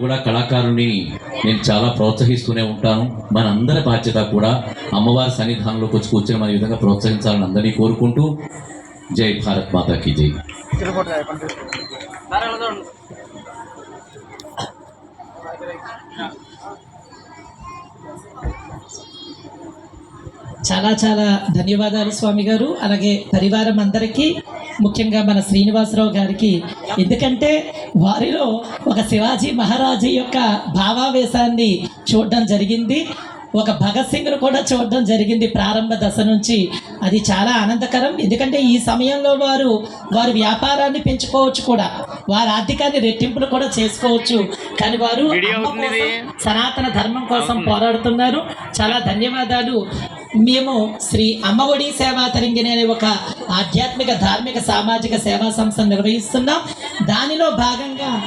కూడా కళాకారుని నేను చాలా ప్రోత్సహిస్తూనే ఉంటాను. మనందరి బాధ్యత కూడా అమ్మవారి సన్నిధానంలోకి వచ్చి కూర్చొని మన విధంగా ప్రోత్సహించాలని అందరినీ కోరుకుంటూ జై భారత్ మాతాకి జై. చాలా చాలా ధన్యవాదాలు స్వామి గారు. అలాగే పరివారం అందరికీ ముఖ్యంగా మన శ్రీనివాసరావు గారికి. ఎందుకంటే వారిలో ఒక శివాజీ మహారాజు యొక్క భావావేశాన్ని చూడడం జరిగింది. ఒక భగత్ సింగ్ను కూడా చూడడం జరిగింది ప్రారంభ దశ నుంచి. అది చాలా ఆనందకరం. ఎందుకంటే ఈ సమయంలో వారు వారి వ్యాపారాన్ని పెంచుకోవచ్చు కూడా. వారి ఆర్థికాన్ని రెట్టింపులు కూడా చేసుకోవచ్చు. కానీ వారు సనాతన ధర్మం కోసం పోరాడుతున్నారు. చాలా ధన్యవాదాలు. మేము శ్రీ అమ్మఒడి సేవా తరంగిణి అనే ఒక ఆధ్యాత్మిక ధార్మిక సామాజిక సేవా సంస్థను నిర్వహిస్తున్నాం. దానిలో భాగంగా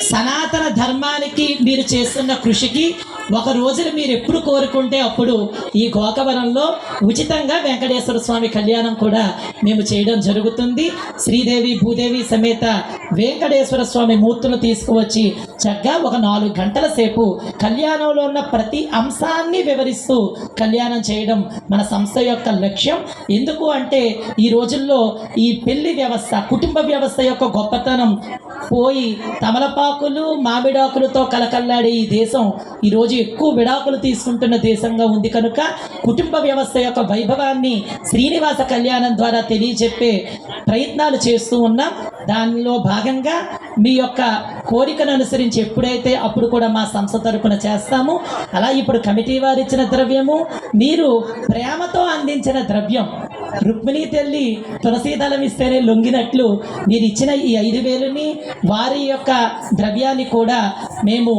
సనాతన ధర్మానికి మీరు చేస్తున్న కృషికి ఒక రోజున మీరు ఎప్పుడు కోరుకుంటే అప్పుడు ఈ గోకవరంలో ఉచితంగా వెంకటేశ్వర స్వామి కళ్యాణం కూడా మేము చేయడం జరుగుతుంది. శ్రీదేవి భూదేవి సమేత వెంకటేశ్వర స్వామి మూర్తులు తీసుకువచ్చి చక్కగా ఒక నాలుగు గంటల సేపు కళ్యాణంలో ఉన్న ప్రతి అంశాన్ని వివరిస్తూ కళ్యాణం చేయడం మన సంస్థ యొక్క లక్ష్యం. ఎందుకు అంటే ఈ రోజుల్లో ఈ పెళ్ళి వ్యవస్థ కుటుంబ వ్యవస్థ యొక్క గొప్పతనం పోయి తమలపాకులు మామిడాకులతో కలకల్లాడే ఈ దేశం ఈరోజు ఎక్కువ విడాకులు తీసుకుంటున్న దేశంగా ఉంది కనుక కుటుంబ వ్యవస్థ యొక్క వైభవాన్ని శ్రీనివాస కళ్యాణం ద్వారా తెలియజెప్పే ప్రయత్నాలు చేస్తూ ఉన్నాం. దానిలో భాగంగా మీ యొక్క కోరికను అనుసరించి ఎప్పుడైతే అప్పుడు కూడా మా సంస్థ తరపున చేస్తాము. అలా ఇప్పుడు కమిటీ వారు ఇచ్చిన ద్రవ్యము మీరు ప్రేమతో అందించిన ద్రవ్యం రుక్మిణీ తల్లి తులసీదళం ఇస్తేనే లొంగినట్లు మీరు ఇచ్చిన ఈ ఐదు వేలుని వారి యొక్క ద్రవ్యాన్ని కూడా మేము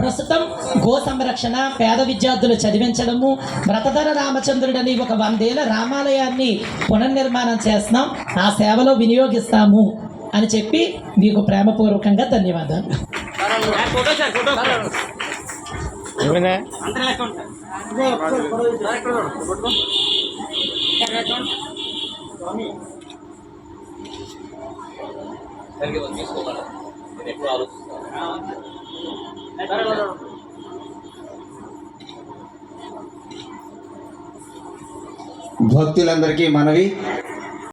ప్రస్తుతం గో సంరక్షణ పేద విద్యార్థులు చదివించడము వ్రతధర రామచంద్రుడని ఒక వందేళ్ళ రామాలయాన్ని పునర్నిర్మాణం చేస్తున్నాం. ఆ సేవలో వినియోగిస్తాము అని చెప్పి మీకు ప్రేమపూర్వకంగా ధన్యవాదాలు. భక్తులందరికీ మనవి